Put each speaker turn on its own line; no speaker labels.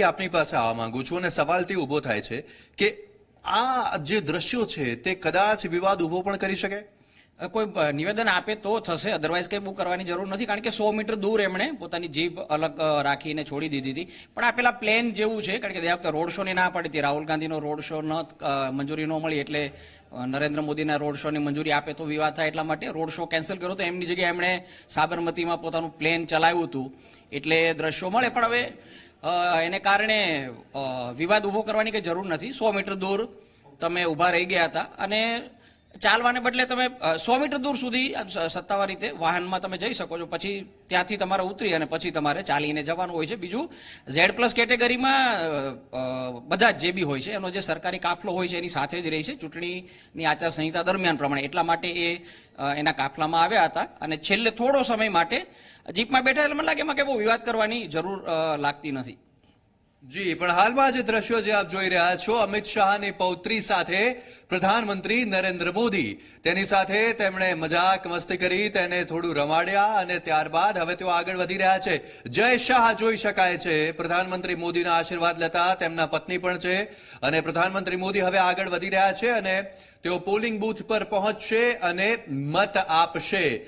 ફરી આપની પાસે આવવા માંગુ છું અને સવાલ તે ઊભો થાય છે કે આ જે દ્રશ્યો છે, તે કદાચ વિવાદ ઊભો પણ કરી શકે?
કોઈ નિવેદન આપે તો થશે. અધરવાઇઝ કંઈ બુક કરવાની જરૂર નથી, કારણ કે સો મીટર દૂર એમણે પોતાની જીભ અલગ રાખીને છોડી દીધી હતી. પણ આ પેલા પ્લેન જેવું છે, કારણ કે દયા વખતે રોડ શોની ના પાડી હતી. રાહુલ ગાંધીનો રોડ શો ન મંજૂરી ન મળી એટલે નરેન્દ્ર મોદીના રોડ શોની મંજૂરી આપે તો વિવાદ થાય એટલા માટે રોડ શો કેન્સલ કર્યો તો એમની જગ્યાએ એમણે સાબરમતીમાં પોતાનું પ્લેન ચલાવ્યું હતું. એટલે દ્રશ્યો મળે. પણ હવે એને કારણે વિવાદ ઊભો કરવાની કંઈ જરૂર નથી. સો મીટર દૂર તમે ઊભા રહી ગયા હતા. અને ચાલવાને બદલે તમે સો મીટર દૂર સુધી સત્તાવાર રીતે વાહનમાં તમે જઈ શકો છો. પછી ત્યાંથી તમારે ઉતરી અને પછી તમારે ચાલીને જવાનું હોય છે. બીજું, ઝેડ પ્લસ કેટેગરીમાં બધા જ જે બી હોય છે, એનો જે સરકારી કાફલો હોય છે, એની સાથે જ રહી છે. ચૂંટણીની આચારસંહિતા દરમિયાન પ્રમાણે એટલા માટે એ એના કાફલામાં આવ્યા હતા. અને છેલ્લે થોડો સમય માટે જીપમાં બેઠા એટલે મને લાગે એમાં કે બહુ વિવાદ કરવાની જરૂર લાગતી નથી.
જી, પણ હાલમાં જે દ્રશ્યો જે આપ જોઈ રહ્યા છો, અમિત શાહની પૌત્રી સાથે પ્રધાનમંત્રી નરેન્દ્ર મોદી. તેની સાથે તેમણે મજાક મસ્તી કરી, તેને થોડું રમાડ્યા અને ત્યારબાદ હવે તેઓ આગળ વધી રહ્યા છે. જય શાહ જોઈ શકાય છે. પ્રધાનમંત્રી મોદીના આશીર્વાદ લેતા તેમના પત્ની પણ છે અને પ્રધાનમંત્રી મોદી હવે આગળ વધી રહ્યા છે અને તેઓ પોલિંગ બૂથ પર પહોંચશે અને મત આપશે.